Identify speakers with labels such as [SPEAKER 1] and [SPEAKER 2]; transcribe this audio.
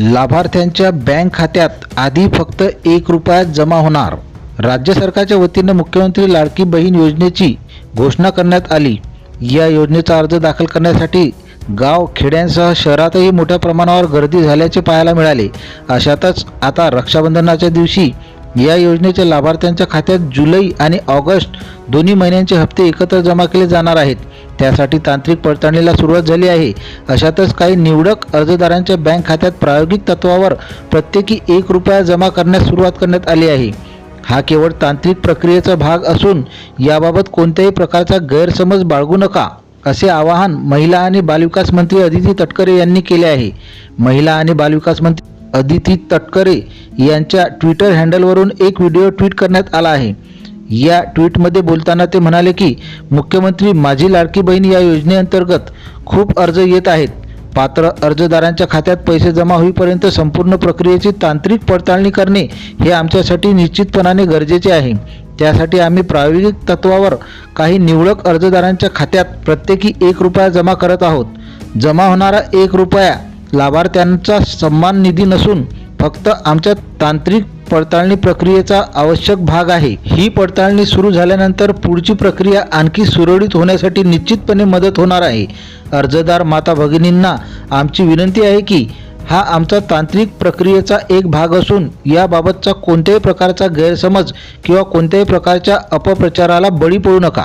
[SPEAKER 1] लाभार्थ्यांच्या बँक खात्यात आधी फक्त एक रुपयात जमा होणार. राज्य सरकारच्या वतीनं मुख्यमंत्री लाडकी बहीण योजनेची घोषणा करण्यात आली. या योजनेचा अर्ज दाखल करण्यासाठी गाव खेड्यांसह शहरातही मोठ्या प्रमाणावर गर्दी झाल्याचे पाहायला मिळाले. अशातच आता रक्षाबंधनाच्या दिवशी या योजनेच्या लाभार्थ्यांच्या खात्यात जुलै आणि ऑगस्ट दोन्ही महिन्यांचे हप्ते एकत्र जमा केले जाणार आहेत. त्यासाठी तांत्रिक पडताळणीला सुरुवात झाली आहे. अशातच काही निवडक अर्जदारांच्या बँक खात्यात प्रायोगिक तत्वावर प्रत्येकी एक रुपया जमा करण्यास सुरुवात करण्यात आली आहे. हा केवळ तांत्रिक प्रक्रियेचा भाग असून याबाबत कोणत्याही प्रकारचा गैरसमज बाळगू नका असे आवाहन महिला आणि बालविकास मंत्री अदिती तटकरे यांनी केले आहे. महिला आणि बालविकास मंत्री अदिती तटकरे यांच्या ट्विटर हँडलवरून एक व्हिडिओ ट्विट करण्यात आला आहे. या ट्विटमध्ये बोलताना ते म्हणाले की मुख्यमंत्री माझी लाडकी बहीण या योजनेअंतर्गत खूप अर्ज येत आहेत. पात्र अर्जदारांच्या खात्यात पैसे जमा होईपर्यंत संपूर्ण प्रक्रियेची तांत्रिक पडताळणी करणे हे आमच्यासाठी निश्चितपणाने गरजेचे आहे. त्यासाठी आम्ही प्रायोगिक तत्वावर काही निवडक अर्जदारांच्या खात्यात प्रत्येकी एक रुपया जमा करत आहोत. जमा होणारा एक रुपया लाभार्थ्यांचा सन्मान निधी नसून फक्त आमच्या तांत्रिक पडताळणी प्रक्रियेचा आवश्यक भाग आहे. ही पडताळणी सुरू झाल्यानंतर पुढची प्रक्रिया आणखी सुरळीत होण्यासाठी निश्चितपणे मदत होणार आहे. अर्जदार माता भगिनींना आमची विनंती आहे की हा आमचा तांत्रिक प्रक्रियेचा एक भाग असून याबाबतचा कोणत्याही प्रकारचा गैरसमज किंवा कोणत्याही प्रकारच्या अपप्रचाराला बळी पडू नका.